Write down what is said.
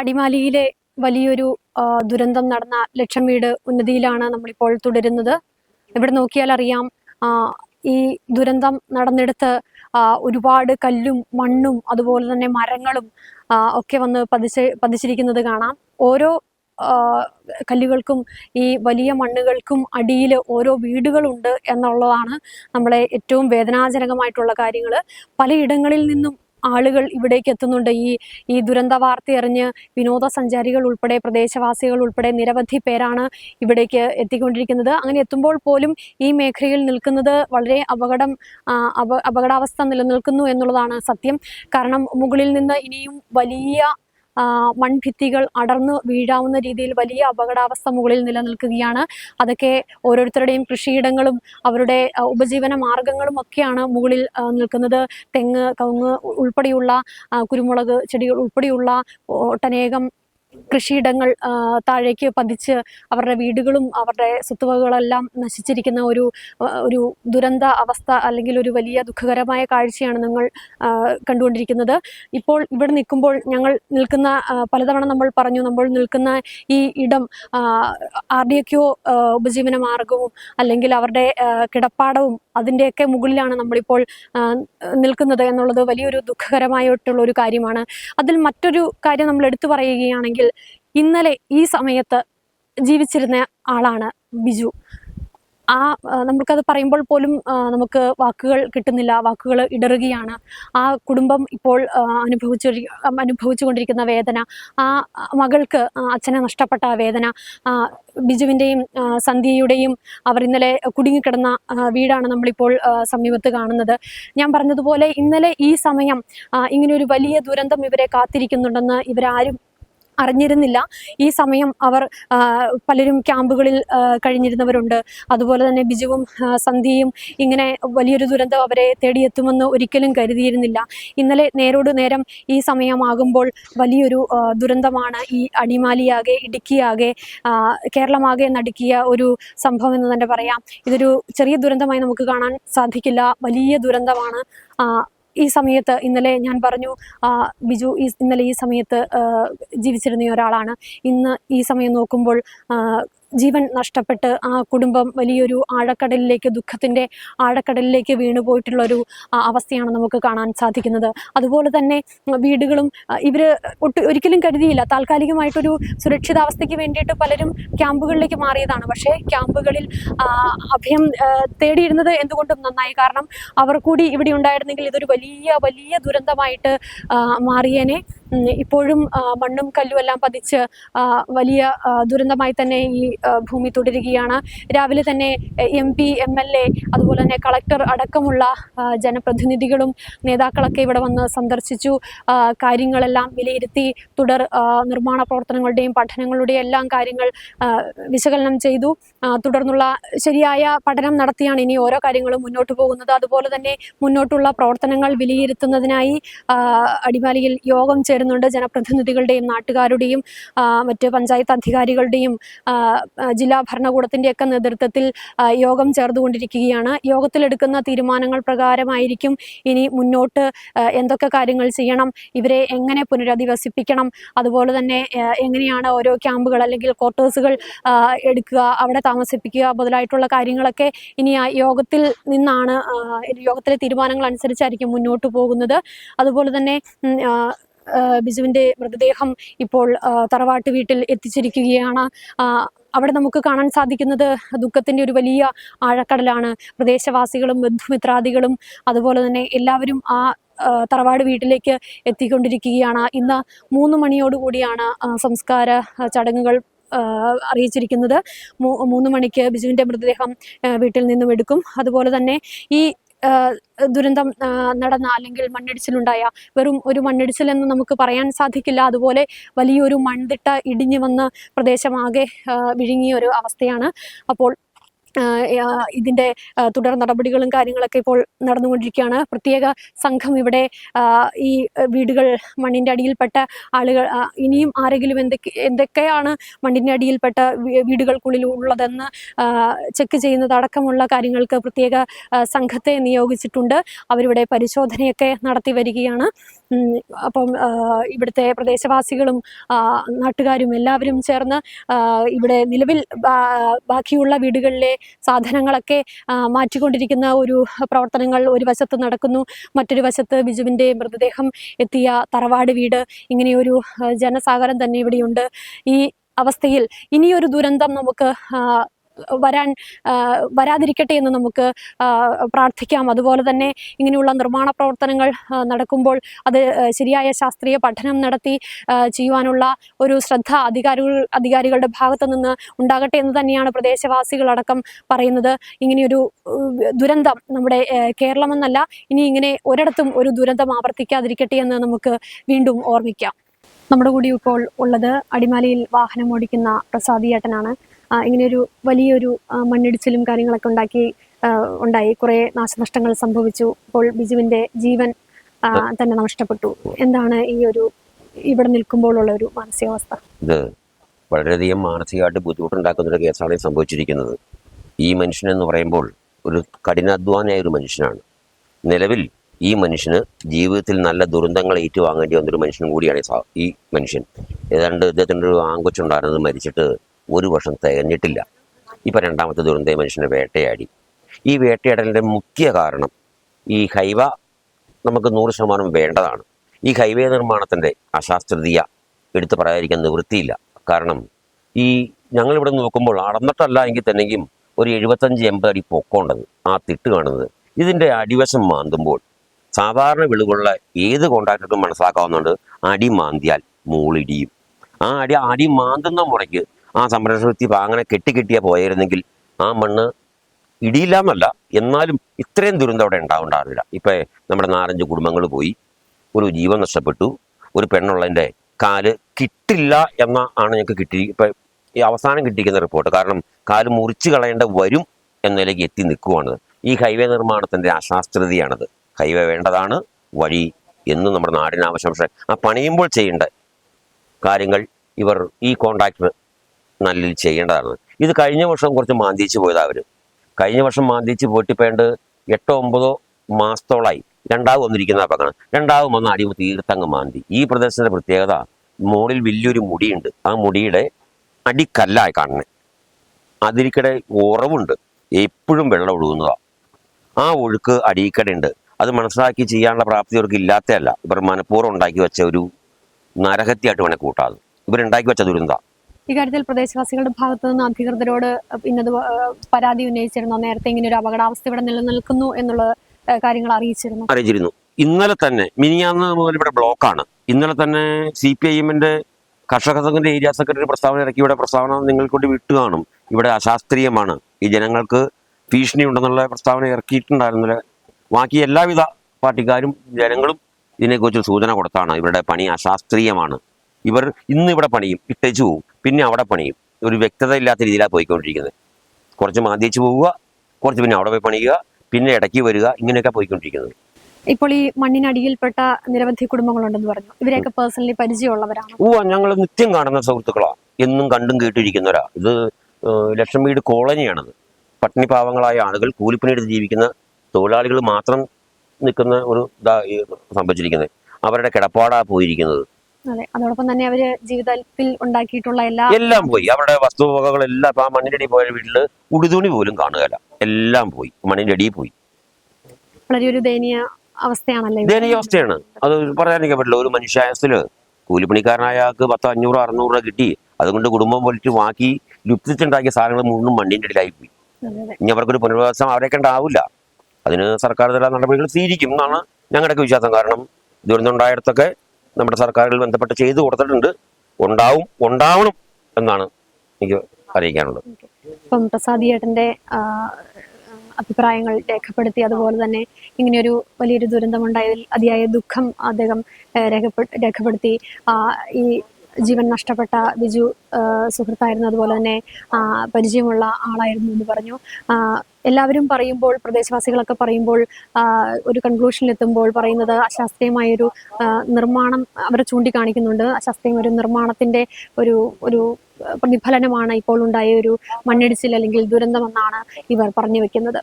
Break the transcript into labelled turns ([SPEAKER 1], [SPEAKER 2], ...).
[SPEAKER 1] അടിമാലിയിലെ വലിയൊരു ദുരന്തം നടന്ന ലക്ഷം വീട് ഉന്നതിയിലാണ് നമ്മളിപ്പോൾ തുടരുന്നത്. ഇവിടെ നോക്കിയാൽ അറിയാം ഈ ദുരന്തം നടന്നെടുത്ത് ഒരുപാട് കല്ലും മണ്ണും അതുപോലെ തന്നെ മരങ്ങളും ഒക്കെ വന്ന് പതിച്ച് പതിച്ചിരിക്കുന്നത് കാണാം. ഓരോ കല്ലുകൾക്കും ഈ വലിയ മണ്ണുകൾക്കും അടിയിൽ ഓരോ വീടുകളുണ്ട് എന്നുള്ളതാണ് നമ്മളെ ഏറ്റവും വേദനാജനകമായിട്ടുള്ള കാര്യങ്ങൾ പലയിടങ്ങളിൽ നിന്നും ആളുകൾ ഇവിടേക്ക് എത്തുന്നുണ്ട്. ഈ ഈ ദുരന്ത വാർത്ത അറിഞ്ഞ് വിനോദസഞ്ചാരികൾ ഉൾപ്പെടെ പ്രദേശവാസികൾ ഉൾപ്പെടെ നിരവധി പേരാണ് ഇവിടേക്ക് എത്തിക്കൊണ്ടിരിക്കുന്നത്. അങ്ങനെ എത്തുമ്പോൾ പോലും ഈ മേഖലയിൽ നിൽക്കുന്നത് വളരെ അപകടം അപകടാവസ്ഥ നിലനിൽക്കുന്നു എന്നുള്ളതാണ് സത്യം. കാരണം മുകളിൽ നിന്ന് ഇനിയും വലിയ മൺഭിത്തികൾ അടർന്നു വീഴാവുന്ന രീതിയിൽ വലിയ അപകടാവസ്ഥ മുകളിൽ നിലനിൽക്കുകയാണ്. അതൊക്കെ ഓരോരുത്തരുടെയും കൃഷിയിടങ്ങളും അവരുടെ ഉപജീവന മാർഗങ്ങളും ഒക്കെയാണ് മുകളിൽ നിൽക്കുന്നത്. തെങ്ങ് കവുങ്ങ് ഉൾപ്പെടെയുള്ള കുരുമുളക് ചെടികൾ ഉൾപ്പെടെയുള്ള ഒട്ടനേകം കൃഷിയിടങ്ങൾ താഴേക്ക് പതിച്ച് അവരുടെ വീടുകളും അവരുടെ സ്വത്തുവകകളെല്ലാം നശിച്ചിരിക്കുന്ന ഒരു ഒരു ദുരന്ത അവസ്ഥ അല്ലെങ്കിൽ ഒരു വലിയ ദുഃഖകരമായ കാഴ്ചയാണ് നിങ്ങൾ കണ്ടുകൊണ്ടിരിക്കുന്നത്. ഇപ്പോൾ ഇവിടെ നിൽക്കുമ്പോൾ ഞങ്ങൾ നിൽക്കുന്ന പലതവണ നമ്മൾ പറഞ്ഞു നമ്മൾ നിൽക്കുന്ന ഈ ഇടം ആർ ഡി എക്കോ ഉപജീവന മാർഗവും അല്ലെങ്കിൽ അവരുടെ കിടപ്പാടവും അതിന്റെയൊക്കെ മുകളിലാണ് നമ്മളിപ്പോൾ നിൽക്കുന്നത് എന്നുള്ളത് വലിയൊരു ദുഃഖകരമായിട്ടുള്ള ഒരു കാര്യമാണ്. അതിൽ മറ്റൊരു കാര്യം നമ്മൾ എടുത്തു പറയുകയാണെങ്കിൽ ഇന്നലെ ഈ സമയത്ത് ജീവിച്ചിരുന്ന ആളാണ് ബിജു. ആ നമുക്കത് പറയുമ്പോൾ പോലും നമുക്ക് വാക്കുകൾ കിട്ടുന്നില്ല വാക്കുകൾ ഇടറുകയാണ്. ആ കുടുംബം ഇപ്പോൾ അനുഭവിച്ചു അനുഭവിച്ചു കൊണ്ടിരിക്കുന്ന വേദന ആ മകൾക്ക് അച്ഛനെ നഷ്ടപ്പെട്ട വേദന ബിജുവിന്റെയും സന്ധ്യയുടെയും അവർ ഇന്നലെ കുടുങ്ങിക്കിടന്ന വീടാണ് നമ്മളിപ്പോൾ സമീപത്ത് കാണുന്നത്. ഞാൻ പറഞ്ഞതുപോലെ ഇന്നലെ ഈ സമയം ഇങ്ങനെയൊരു വലിയ ദുരന്തം ഇവരെ കാത്തിരിക്കുന്നുണ്ടെന്ന് ഇവരാരും അറിഞ്ഞിരുന്നില്ല. ഈ സമയം അവർ പലരും ക്യാമ്പുകളിൽ കഴിഞ്ഞിരുന്നവരുണ്ട്. അതുപോലെ തന്നെ ബിജുവും സന്ധ്യയും ഇങ്ങനെ വലിയൊരു ദുരന്തം അവരെ തേടിയെത്തുമെന്ന് ഒരിക്കലും കരുതിയിരുന്നില്ല. ഇന്നലെ നേരോട് നേരം ഈ സമയമാകുമ്പോൾ വലിയൊരു ദുരന്തമാണ് ഈ അടിമാലിയാകെ ഇടുക്കിയാകെ കേരളമാകെ നടുക്കിയ ഒരു സംഭവം എന്ന് തന്നെ പറയാം. ഇതൊരു ചെറിയ ദുരന്തമായി നമുക്ക് കാണാൻ സാധിക്കില്ല. വലിയ ദുരന്തമാണ് ഈ സമയത്ത് ഇന്നലെ ഞാൻ പറഞ്ഞു ബിജു ഈ ഇന്നലെ ഈ സമയത്ത് ജീവിച്ചിരുന്ന ഒരാളാണ്. ഇന്ന് ഈ സമയം നോക്കുമ്പോൾ ജീവൻ നഷ്ടപ്പെട്ട് ആ കുടുംബം വലിയൊരു ആഴക്കടലിലേക്ക് ദുഃഖത്തിന്റെ ആഴക്കടലിലേക്ക് വീണു പോയിട്ടുള്ളൊരു അവസ്ഥയാണ് നമുക്ക് കാണാൻ സാധിക്കുന്നത്. അതുപോലെ തന്നെ വീടുകളും ഇവർ ഒട്ടും ഒരിക്കലും കരുതിയില്ല. താൽക്കാലികമായിട്ടൊരു സുരക്ഷിതാവസ്ഥയ്ക്ക് വേണ്ടിയിട്ട് പലരും ക്യാമ്പുകളിലേക്ക് മാറിയതാണ്. പക്ഷേ ക്യാമ്പുകളിൽ അഭയം തേടിയിരുന്നത് എന്തുകൊണ്ടും നന്നായി. കാരണം അവർ കൂടി ഇവിടെ ഉണ്ടായിരുന്നെങ്കിൽ ഇതൊരു വലിയ വലിയ ദുരന്തമായിട്ട് മാറിയേനെ. ഇപ്പോഴും മണ്ണും കല്ലും എല്ലാം പതിച്ച് വലിയ ദുരന്തമായി തന്നെ ഈ ഭൂമി തുടരുകയാണ്. രാവിലെ തന്നെ M P M L A അതുപോലെ തന്നെ കളക്ടർ അടക്കമുള്ള ജനപ്രതിനിധികളും നേതാക്കളൊക്കെ ഇവിടെ വന്ന് സന്ദർശിച്ചു. കാര്യങ്ങളെല്ലാം വിലയിരുത്തി തുടർ നിർമ്മാണ പ്രവർത്തനങ്ങളുടെയും പഠനങ്ങളുടെയും എല്ലാം കാര്യങ്ങൾ വിശകലനം ചെയ്തു. തുടർന്നുള്ള ശരിയായ പഠനം നടത്തിയാണ് ഇനി ഓരോ കാര്യങ്ങളും മുന്നോട്ട് പോകുന്നത്. അതുപോലെ തന്നെ മുന്നോട്ടുള്ള പ്രവർത്തനങ്ങൾ വിലയിരുത്തുന്നതിനായി അടിമാലിയിൽ യോഗം ചേരുന്നുണ്ട്. ജനപ്രതിനിധികളുടെയും നാട്ടുകാരുടെയും മറ്റ് പഞ്ചായത്ത് അധികാരികളുടെയും ജില്ലാ ഭരണകൂടത്തിന്റെയൊക്കെ നേതൃത്വത്തിൽ യോഗം ചേർന്നുകൊണ്ടിരിക്കുകയാണ്. യോഗത്തിലെടുക്കുന്ന തീരുമാനങ്ങൾ പ്രകാരമായിരിക്കും ഇനി മുന്നോട്ട് എന്തൊക്കെ കാര്യങ്ങൾ ചെയ്യണം ഇവരെ എങ്ങനെ പുനരധിവസിപ്പിക്കണം അതുപോലെ തന്നെ എങ്ങനെയാണ് ഓരോ ക്യാമ്പുകൾ അല്ലെങ്കിൽ ക്വാർട്ടേഴ്സുകൾ എടുക്കുക അവിടെ താമസിപ്പിക്കുക മുതലായിട്ടുള്ള കാര്യങ്ങളൊക്കെ ഇനി ആ യോഗത്തിൽ നിന്നാണ് യോഗത്തിലെ തീരുമാനങ്ങൾ അനുസരിച്ചായിരിക്കും മുന്നോട്ട് പോകുന്നത്. അതുപോലെ തന്നെ ബിജുവിന്റെ മൃതദേഹം ഇപ്പോൾ തറവാട്ട് വീട്ടിൽ എത്തിച്ചിരിക്കുകയാണ്. അവിടെ നമുക്ക് കാണാൻ സാധിക്കുന്നത് ദുഃഖത്തിന്റെ ഒരു വലിയ ആഴക്കടലാണ്. പ്രദേശവാസികളും ബന്ധുമിത്രാദികളും അതുപോലെ തന്നെ എല്ലാവരും ആ തറവാട് വീട്ടിലേക്ക് എത്തിക്കൊണ്ടിരിക്കുകയാണ്. ഇന്ന് മൂന്ന് മണിയോടുകൂടിയാണ് സംസ്കാര ചടങ്ങുകൾ അറിയിച്ചിരിക്കുന്നത്. മൂന്ന് മണിക്ക് ബിജുവിന്റെ മൃതദേഹം വീട്ടിൽ നിന്നും എടുക്കും. അതുപോലെ തന്നെ ഈ ദുരന്തം നടന്ന അല്ലെങ്കിൽ മണ്ണിടിച്ചിലുണ്ടായ വെറും ഒരു മണ്ണിടിച്ചിൽ എന്ന് നമുക്ക് പറയാൻ സാധിക്കില്ല. അതുപോലെ വലിയൊരു മൺതിട്ട ഇടിഞ്ഞു വന്ന പ്രദേശമാകെ വിഴുങ്ങിയ ഒരു അവസ്ഥയാണ്. അപ്പോൾ ഇതിന്റെ തുടർ നടപടികളും കാര്യങ്ങളൊക്കെ ഇപ്പോൾ നടന്നുകൊണ്ടിരിക്കുകയാണ്. പ്രത്യേക സംഘം ഇവിടെ ഈ വീടുകൾ മണ്ണിന്റെ അടിയിൽപ്പെട്ട ആളുകൾ ഇനിയും ആരെങ്കിലും എന്തൊക്കെ എന്തൊക്കെയാണ് മണ്ണിന്റെ അടിയിൽപ്പെട്ട വീടുകൾക്കുള്ളിൽ ഉള്ളതെന്ന് ചെക്ക് ചെയ്യുന്നത് അടക്കമുള്ള കാര്യങ്ങൾക്ക് പ്രത്യേക സംഘത്തെ നിയോഗിച്ചിട്ടുണ്ട്. അവരിവിടെ പരിശോധനയൊക്കെ നടത്തി വരികയാണ്. അപ്പം ഇവിടുത്തെ പ്രദേശവാസികളും നാട്ടുകാരും എല്ലാവരും ചേർന്ന് ഇവിടെ നിലവിൽ ബാക്കിയുള്ള വീടുകളിലെ സാധനങ്ങളൊക്കെ മാറ്റിക്കൊണ്ടിരിക്കുന്ന ഒരു പ്രവർത്തനങ്ങൾ ഒരു വശത്ത് നടക്കുന്നു. മറ്റൊരു വശത്ത് ബിജുവിന്റെ മൃതദേഹം എത്തിയ തറവാട് വീട്. ഇങ്ങനെയൊരു ജനസാഗരം തന്നെ ഇവിടെയുണ്ട്. ഈ അവസ്ഥയിൽ ഇനിയൊരു ദുരന്തം നമുക്ക് വരാൻ വരാതിരിക്കട്ടെ എന്ന് നമുക്ക് പ്രാർത്ഥിക്കാം. അതുപോലെ തന്നെ ഇങ്ങനെയുള്ള നിർമ്മാണ പ്രവർത്തനങ്ങൾ നടക്കുമ്പോൾ അത് ശരിയായ ശാസ്ത്രീയ പഠനം നടത്തി ചെയ്യുവാനുള്ള ഒരു ശ്രദ്ധ അധികാരികൾ അധികാരികളുടെ ഭാഗത്തു നിന്ന് ഉണ്ടാകട്ടെ എന്ന് തന്നെയാണ് പ്രദേശവാസികളടക്കം പറയുന്നത്. ഇങ്ങനെയൊരു ദുരന്തം നമ്മുടെ കേരളമെന്നല്ല ഇനി ഇങ്ങനെ ഒരിടത്തും ഒരു ദുരന്തം ആവർത്തിക്കാതിരിക്കട്ടെ എന്ന് നമുക്ക് വീണ്ടും ഓർമ്മിക്കാം. നമ്മുടെ കൂടി ഇപ്പോൾ ഉള്ളത് അടിമാലിയിൽ വാഹനം ഓടിക്കുന്ന പ്രസാദിയേട്ടനാണ് ആ, ഇങ്ങനെയൊരു വലിയൊരു മണ്ണിടിച്ചിലും കാര്യങ്ങളൊക്കെ ഉണ്ടാക്കി ഉണ്ടായി. കുറെ നാശനഷ്ടങ്ങൾ സംഭവിച്ചു. ഇപ്പോൾ ബിജുവിന്റെ ജീവൻ തന്നെ നഷ്ടപ്പെട്ടു. എന്താണ് ഈ ഒരു ഇവിടെ നിൽക്കുമ്പോഴുള്ള ഒരു മാനസികാവസ്ഥ?
[SPEAKER 2] ഇത് വളരെയധികം മാനസികമായിട്ട് ബുദ്ധിമുട്ടുണ്ടാക്കുന്ന ഒരു കേസാണ് സംഭവിച്ചിരിക്കുന്നത്. ഈ മനുഷ്യൻ എന്ന് പറയുമ്പോൾ ഒരു കഠിനാധ്വാനിയായ ഒരു മനുഷ്യനാണ്. നിലവിൽ ഈ മനുഷ്യന് ജീവിതത്തിൽ നല്ല ദുരന്തങ്ങൾ ഏറ്റുവാങ്ങേണ്ടി വന്നൊരു മനുഷ്യനും കൂടിയാണ് ഈ മനുഷ്യൻ. ഏതാണ്ട് ഇദ്ദേഹത്തിന്റെ ഒരു ആങ്കൊച്ചുണ്ടായിരുന്നത് മരിച്ചിട്ട് ഒരു വർഷം തികഞ്ഞിട്ടില്ല. ഇപ്പം രണ്ടാമത്തെ ദുരന്തം ഈ മനുഷ്യനെ വേട്ടയാടി. ഈ വേട്ടയാടലിന്റെ മുഖ്യ കാരണം ഈ ഹൈവ നമുക്ക് നൂറ് ശതമാനം വേണ്ടതാണ്. ഈ ഹൈവേ നിർമ്മാണത്തിന്റെ അശാസ്ത്രീയ എടുത്തു പറയാതിരിക്കാൻ നിവൃത്തിയില്ല. കാരണം ഈ ഞങ്ങളിവിടെ നോക്കുമ്പോൾ അളന്നിട്ടല്ല എങ്കിൽ തന്നെയും ഒരു എഴുപത്തഞ്ച് എൺപത് അടി പൊക്കോണ്ടത് ആ തിട്ട് കാണുന്നത്. ഇതിന്റെ അടിവശം മാന്തുമ്പോൾ സാധാരണ വിളുകളുള്ള ഏത് കോൺട്രാക്ടർക്കും മനസ്സിലാക്കാവുന്നുണ്ട് അടി മാന്തിയാൽ മൂളിടിയും. ആ അടി അടി മാന്തുന്ന മുറയ്ക്ക് ആ സംരക്ഷണ വ്യക്തി അങ്ങനെ കെട്ടിക്കെട്ടിയാ പോയിരുന്നെങ്കിൽ ആ മണ്ണ് ഇടിയില്ല എന്നല്ല എന്നാലും ഇത്രയും ദുരന്തം അവിടെ ഉണ്ടാവുണ്ടാവില്ല. ഇപ്പം നമ്മുടെ നാലഞ്ച് കുടുംബങ്ങൾ പോയി ഒരു ജീവൻ നഷ്ടപ്പെട്ടു ഒരു പെണ്ണുള്ളതിന്റെ കാൽ കിട്ടില്ല എന്ന ആണ് ഞങ്ങൾക്ക് കിട്ടി ഇപ്പം ഈ അവസാനം കിട്ടിയിരിക്കുന്ന റിപ്പോർട്ട് കാരണം കാൽ മുറിച്ച് കളയേണ്ട വരും എന്ന നിലയ്ക്ക് എത്തി നിൽക്കുവാണ് ഈ ഹൈവേ നിർമ്മാണത്തിന്റെ അശാസ്ത്രതയാണത് ഹൈവേ വേണ്ടതാണ് വഴി എന്നും നമ്മുടെ നാടിന് ആവശ്യം. പക്ഷേ ആ പണിയുമ്പോൾ ചെയ്യേണ്ട കാര്യങ്ങൾ ഇവർ ഈ കോൺട്രാക്ടർ നല്ല ചെയ്യേണ്ടതാണ്. ഇത് കഴിഞ്ഞ വർഷം കുറച്ച് മാന്തിച്ച് പോയതാ അവർ കഴിഞ്ഞ വർഷം മാന്തിച്ച് പോയിട്ട് ഇപ്പേണ്ട് എട്ടോ ഒമ്പതോ മാസത്തോളായി. രണ്ടാവും വന്നിരിക്കുന്ന പക്കണം രണ്ടാവും വന്ന് അടിവ് തീർത്തങ്ങ് മാന്തി. ഈ പ്രദേശത്തിന്റെ പ്രത്യേകത മുകളിൽ വലിയൊരു മുടിയുണ്ട്. ആ മുടിയുടെ അടിക്കല്ലായി കാണുന്നത് അതിരിക്കടെ ഉറവുണ്ട്. എപ്പോഴും വെള്ളം ഒഴുകുന്നതാണ് ആ ഒഴുക്ക് അടിയിക്കടയുണ്ട്. അത് മനസ്സിലാക്കി ചെയ്യാനുള്ള പ്രാപ്തി അവർക്ക് ഇല്ലാത്തതല്ല. ഇവർ മനഃപൂർവം ഉണ്ടാക്കി വെച്ച ഒരു നരഹത്യായിട്ട് വേണേൽ കൂട്ടാതെ. ഇവരുണ്ടാക്കി വെച്ച ദുരന്ത.
[SPEAKER 1] ഇക്കാര്യത്തിൽ പ്രദേശവാസികളുടെ ഭാഗത്തു നിന്ന് അധികൃതരോട് ഇന്നത് പരാതി ഉന്നയിച്ചിരുന്നു. നേരത്തെ ഇങ്ങനെ ഒരു അപകടാവസ്ഥ ഇവിടെ നിലനിൽക്കുന്നു എന്നുള്ള കാര്യങ്ങൾ അറിയിച്ചിരുന്നു.
[SPEAKER 2] അറിയിച്ചിരുന്നു. ഇന്നലെ തന്നെ മിനിയാന്ന് മുതൽ ഇവിടെ ബ്ലോക്കാണ്. ഇന്നലെ തന്നെ സി പി ഐ എമ്മിന്റെ കർഷക സംഘത്തിന്റെ ഏരിയ സെക്രട്ടറി പ്രസ്താവന ഇറക്കി ഇവിടെ പ്രസ്താവന നിങ്ങൾക്കൊണ്ട് വിട്ടു കാണും. ഇവിടെ അശാസ്ത്രീയമാണ്. ഈ ജനങ്ങൾക്ക് ഭീഷണി ഉണ്ടെന്നുള്ള പ്രസ്താവന ഇറക്കിയിട്ടുണ്ടായിരുന്നില്ല ബാക്കി എല്ലാവിധ പാർട്ടിക്കാരും ജനങ്ങളും ഇതിനെക്കുറിച്ച് സൂചന കൊടുത്താണ്. ഇവരുടെ പണി അശാസ്ത്രീയമാണ്. ഇവർ ഇന്ന് ഇവിടെ പണിയും ഇട്ടേച്ചു പോവും പിന്നെ അവിടെ പണിയും. ഒരു വ്യക്തത ഇല്ലാത്ത രീതിയിലാണ് പോയിക്കൊണ്ടിരിക്കുന്നത്. കുറച്ച് മാന്തിച്ച് പോവുക കുറച്ച് പിന്നെ അവിടെ പോയി പണിയുക പിന്നെ ഇടയ്ക്ക് വരിക ഇങ്ങനെയൊക്കെ പോയിക്കൊണ്ടിരിക്കുന്നത്.
[SPEAKER 1] ഇപ്പോൾ ഈ മണ്ണിനടിയിൽപ്പെട്ട നിരവധി കുടുംബങ്ങളുണ്ടെന്ന് പറഞ്ഞു. ഇവരെയൊക്കെ പേഴ്സണലി പരിചയമുള്ളവരാണ്?
[SPEAKER 2] ഓ ഞങ്ങൾ നിത്യം കാണുന്ന സുഹൃത്തുക്കളാണ് എന്നും കണ്ടും കേട്ടിരിക്കുന്നവരാ. ഇത് ലക്ഷം വീട് കോളനിയാണത്. പട്ടിണി പാവങ്ങളായ ആളുകൾ കൂലിപ്പണിയെടുത്ത് ജീവിക്കുന്ന തൊഴിലാളികൾ മാത്രം നിൽക്കുന്ന ഒരു ഇതാ സംഭവിച്ചിരിക്കുന്നത്. അവരുടെ കിടപ്പാടാണ് പോയിരിക്കുന്നത്.
[SPEAKER 1] അതെ അതോടൊപ്പം തന്നെ അവർ ജീവിതത്തിൽ ഉണ്ടാക്കിയിട്ടുള്ള എല്ലാ
[SPEAKER 2] എല്ലാം പോയി. അവരുടെ വസ്തുവകകളെല്ലാം ഇപ്പൊ ആ മണ്ണിന്റെ അടി പോയ വീട്ടിൽ ഉടുതുണി പോലും കാണുകയല്ല. എല്ലാം പോയി. മണ്ണിന്റെ അടിയിൽ പോയി.
[SPEAKER 1] വളരെ ഒരു ദയനീയ അവസ്ഥയാണല്ലേ?
[SPEAKER 2] ദയനീയ അവസ്ഥയാണ്. അത് പറയാനൊക്കെ പറ്റില്ല. ഒരു മനുഷ്യായസിൽ കൂലിപ്പണിക്കാരനായ ആൾക്ക് പത്തോ അഞ്ഞൂറോ അറുന്നൂറ് രൂപ കിട്ടി. അതുകൊണ്ട് കുടുംബം പൊലിച്ച് വാക്കി ലുപ്തിച്ചുണ്ടാക്കിയ സാധനങ്ങൾ മുഴുവൻ മണ്ണിന്റെ അടിയിലായി പോയി. ഇനി അവർക്കൊരു പുനർവാസം അവരെ ഉണ്ടാവില്ല അതിന് സർക്കാർ തല നടപടികൾ സ്വീകരിക്കും എന്നാണ് ഞങ്ങളുടെയൊക്കെ വിശ്വാസം. കാരണം ദുരന്തം ഉണ്ടായിടത്തൊക്കെ നമ്മുടെ സർക്കാരിൽ ബന്ധപ്പെട്ട് ചെയ്തു കൊടുത്തിട്ടുണ്ട്. ഉണ്ടാവും ഉണ്ടാവണം എന്നാണ് എനിക്ക് അറിയിക്കാനുള്ളത്.
[SPEAKER 1] ഇപ്പം പ്രസാദ് ചേട്ടന്റെ അഭിപ്രായങ്ങൾ രേഖപ്പെടുത്തി അതുപോലെ തന്നെ ഇങ്ങനെയൊരു വലിയൊരു ദുരന്തമുണ്ടായതിൽ അതിയായ ദുഃഖം അദ്ദേഹം രേഖപ്പെടുത്തി. ഈ ജീവൻ നഷ്ടപ്പെട്ട ബിജു സുഹൃത്തായിരുന്നു. അതുപോലെ തന്നെ പരിചയമുള്ള ആളായിരുന്നു എന്ന് പറഞ്ഞു. എല്ലാവരും പറയുമ്പോൾ പ്രദേശവാസികളൊക്കെ പറയുമ്പോൾ ഒരു കൺക്ലൂഷനിലെത്തുമ്പോൾ പറയുന്നത് അശാസ്ത്രീയമായൊരു ഒരു നിർമ്മാണം അവർ ചൂണ്ടിക്കാണിക്കുന്നുണ്ട്. അശാസ്ത്രീയം ഒരു നിർമ്മാണത്തിന്റെ ഒരു ഒരു പ്രതിഫലനമാണ് ഇപ്പോൾ ഉണ്ടായ ഒരു മണ്ണിടിച്ചിൽ അല്ലെങ്കിൽ ദുരന്തമെന്നാണ് ഇവർ പറഞ്ഞു വെക്കുന്നത്.